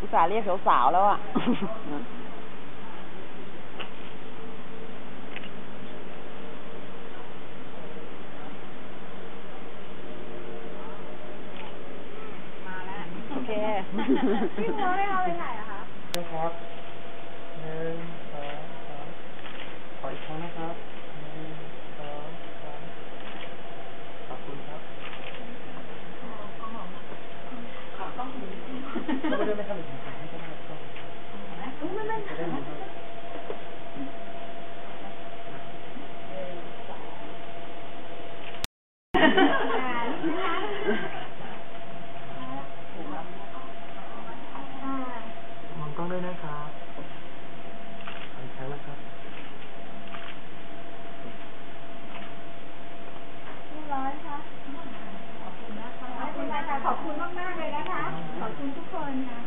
อุตส่าห์เรียกสาวๆแล้วอะโอเคพี่โมได้เอาไปถ่ายอะคะครับหนึ่ง そんなないなと思って。Yeah.